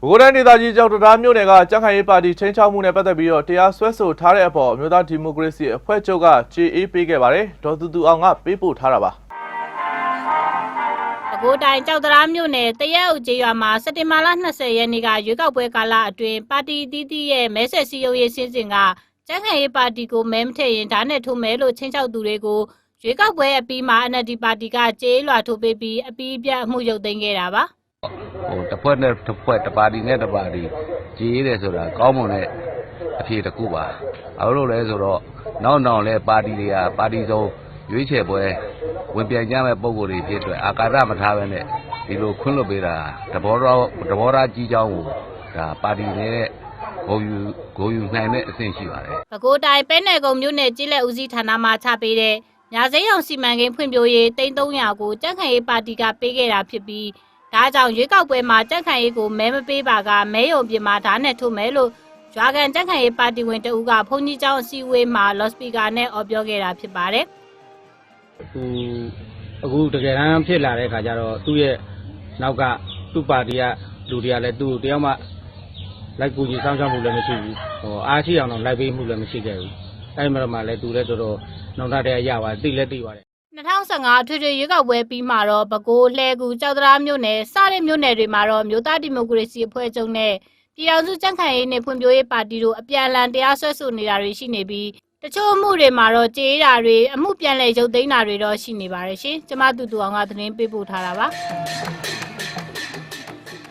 ဘကိုးတန်းဒေသကြီးကြောက်တရားမြို့နယ်ကကြံ့ခိုင်ရေးပါတီချင်းချောက်မှုနဲ့ပတ်သက်ပြီးတော့တရားစွဲဆိုထားတဲ့အပေါ်အမျိုးသားဒီမိုကရေစီအဖွဲ့ချုပ်ကကြေအေးပေးခဲ့ပါတယ်ဒေါ်သူသူအောင်ကပေးပို့ထားတာပါပဲခူးတိုင်းကြောက်တရားမြို့နယ်တရက်အုပ်ကျေးရွာမှာစက်တင်ဘာလ20ရက်နေ့ကရွေးကောက်ပွဲကာလအတွင်းပါတီအသီးသီးရဲ့မဲဆက်စည်းရုံးရေးစင်းစဉ်ကကျန်းခံရေးပါတီကိုမဲမထည့်ရင်ဓာတ်နဲ့ထိုးမဲလို့ချင်းချောက်သူတွေကိုရွေးကောက်ပွဲအပြီးမှာ NLD ပါတီကကျေးလွှာထိုးပေးပြီးအပြီးအပြတ်အမှုရုပ်သိမ်းခဲ့တာပါ ဟိုတစ်ဖွဲ့နဲ့တစ်ဖွဲ့တစ်ပါတီနဲ့တစ်ပါတီကြည်ရတယ်ဆိုတာကောင်းမွန်တဲ့အဖြေတစ်ခုပါဘာလို့လဲဆိုတော့နောက်နောက်လဲပါတီတွေကပါတီစုံရွေးချယ်ပွဲဝင်ပြိုင်ကြမဲ့ပုံကိုယ်တွေဖြစ်အတွက်အာကာဒမထားဘဲနဲ့ဒီလိုခွင့်လွှတ်ပေးတာတဘောတော်တဘောသားကြီးချောင်းကိုဒါပါတီနဲ့ဂုံယူဂုံယူနိုင်တဲ့အဆင့်ရှိပါတယ်။ပဲခူးတိုင်းပဲနယ်ကုံမြို့နယ်ကြီးလက်ဦးစီးဌာနမှချပေးတဲ့ညာစိမ်းအောင်စီမံကိန်းဖွံ့ဖြိုးရေး300ကိုကြက်ခံရေးပါတီကပေးခဲ့တာဖြစ်ပြီး ဒါကြောင့်ရွေးကောက်ပွဲမှာကြက်ခံရေးကိုမဲမပေးပါကမဲယုံပြင်မှာဓာတ်နဲ့ထိုးမဲလို့ရွာကန်ကြက်ခံရေးပါတီဝင်တဦးကဘုန်းကြီးကျောင်းအစည်းအဝေးမှာလော့စပီကာနဲ့အော်ပြောခဲ့တာဖြစ်ပါတယ်သူအခုတကယ်တမ်းဖြစ်လာတဲ့ခါကျတော့သူ့ရဲ့နောက်ကသူ့ပါတီကလူတွေကလည်းသူ့ကိုတယောက်မှလိုက်ကူညီစောင့်ရှောက်မှုလည်းမရှိဘူးဟိုအားရှိအောင်တော့လိုက်ပေးမှုလည်းမရှိခဲ့ဘူးအဲ့မှာတော့မှလည်းသူလည်းတော်တော်နှောင့်တတဲ့အရာပါသိလည်းသိပါတယ် 2015အထွေထွေရွေးကောက်ပွဲပြီးမှာတော့ပဲခူးလှဲကူကြောက်တရားမြို့နယ်စတဲ့မြို့နယ်တွေမှာတော့မြို့သားဒီမိုကရေစီအဖွဲ့ချုပ်နဲ့ပြည်ထောင်စုကြံ့ခိုင်ရေးနဲ့ဖွံ့ဖြိုးရေးပါတီတို့အပြန်အလှန်တရားစွဲဆိုနေတာတွေရှိနေပြီးတချို့အမှုတွေမှာတော့ကြေးတာတွေအမှုပြန်လည်ရုပ်သိမ်းတာတွေတော့ရှိနေပါတယ်ရှင်ကျမတူတူအောင်ကသတင်းပေးပို့ထားတာပါ